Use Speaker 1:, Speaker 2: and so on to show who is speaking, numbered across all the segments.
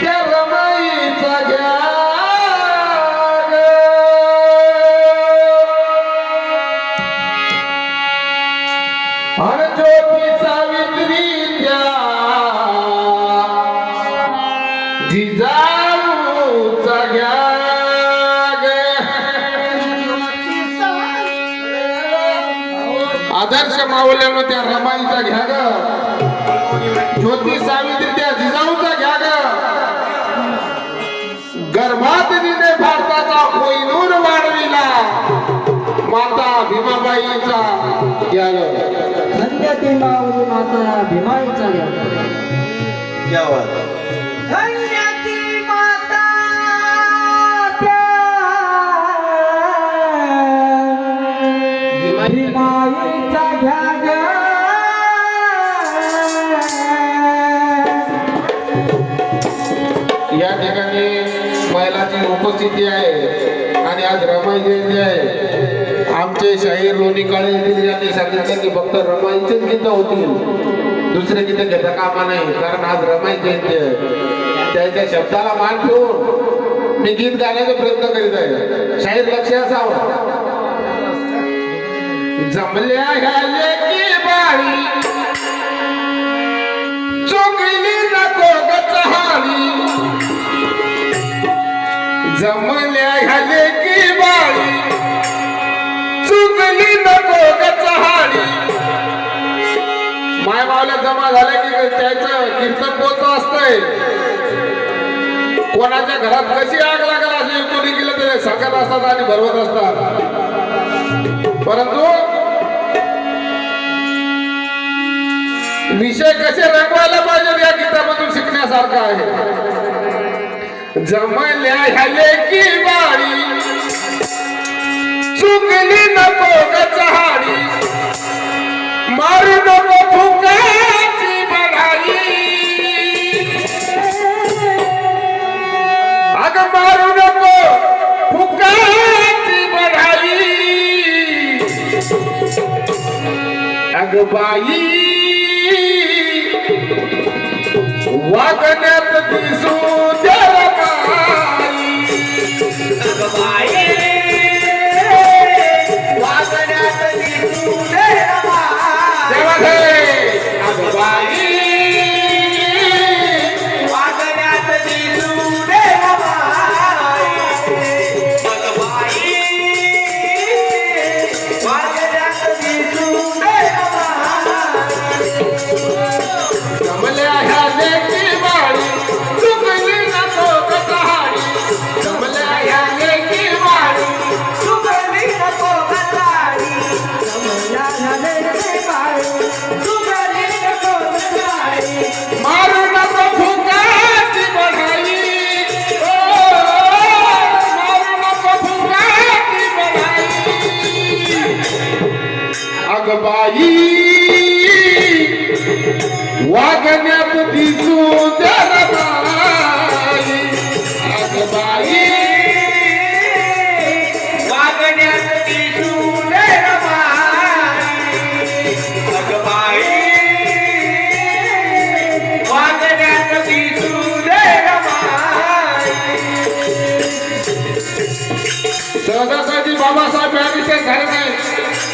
Speaker 1: त्या रमाईचा घ्या सावित्री घ्या आदर्श मावल्यानं त्या रमाईचा घ्या ज्योती सावित्री भारताचा कोहिनूर वाढविला. माता भीमाबाईचा
Speaker 2: धन्य ती माऊली माता भीमाईचा
Speaker 3: क्या
Speaker 2: धन्य ती माता त्या
Speaker 1: उपस्थिती आहे. आणि आज रमाई जयंती आहे. आमचे शाहीर लोणी काळे यांनी सांगितलं की फक्त रमाईचीच गीतं होतील. दुसरे गीतं घेता कामा नाही कारण आज रमाई जयंती आहे. त्याच्या शब्दाला मान ठेवून मी गीत गाण्याचा प्रयत्न करीत आहे. शाहीर लक्ष असावं. जमल्या ह्या बाळी नको जमा झाल्या की त्याचं कीर्तन बोलतो असतंय. कोणाच्या घरात कशी आग लागला असेल कोणी गेलं ते सांगत असतात आणि भरवत असतात. परंतु विषय कसे रंगवायला पाहिजे या गीतामधून शिकण्यासारखं आहे. जमल्या ह्या की बाळी. चुकली नको ग मारू नको फुकाची बढाई अग मारू नको फुकाची बढाई अग बाई वागण्यात दिसू द्या बाई. तेव्हा वागण्यात दिसू द्या ना बाई अग बाई सहजासहजी बाबासाहेब यांनी झाले नाही.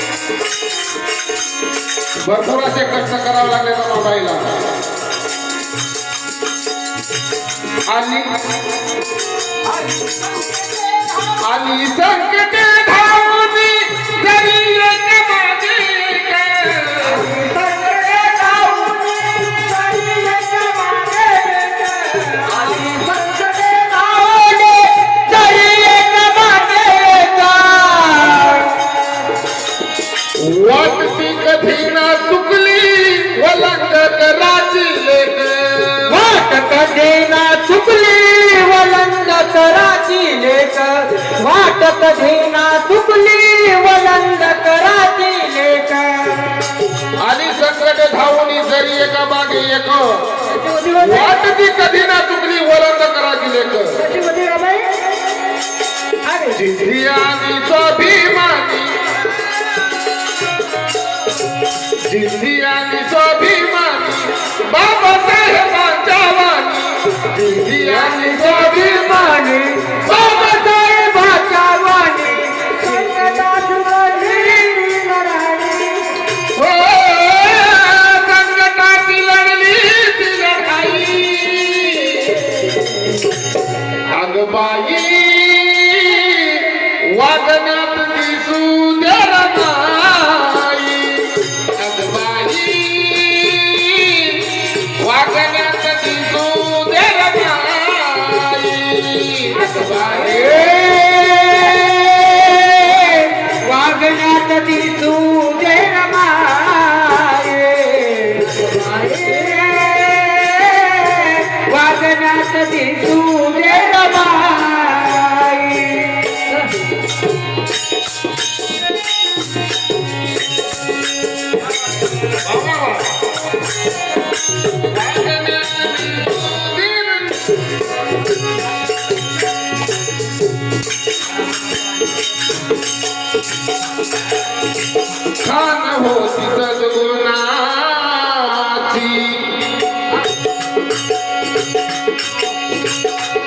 Speaker 1: भरपूर असे कष्ट करावे लागले रमाबाईला आणि वाटत
Speaker 2: देना चुकली वलंद कराची लेख वाटत देना चुकली वलंद कराची लेख
Speaker 1: आणि संकट धावून जरी एका मागे एक वाटती कधी ना चुकली वलंद कराची लेख जिद्दी आणि स्वाभिमानी जिद्दी आणि स्वाभिमानी बाबासाहेबांच्या वाणी दिदी आणि
Speaker 2: स्वाभिमानी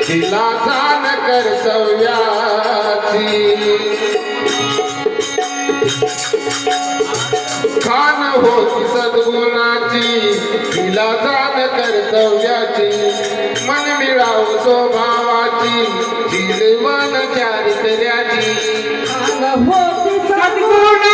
Speaker 1: तिला जाण कर्तव्याची खान होती सद्गुणाची. तिला जाण सव्याची मन मिळाव स्वभावाची. जीवन चारित्र्याची.
Speaker 2: अंग होत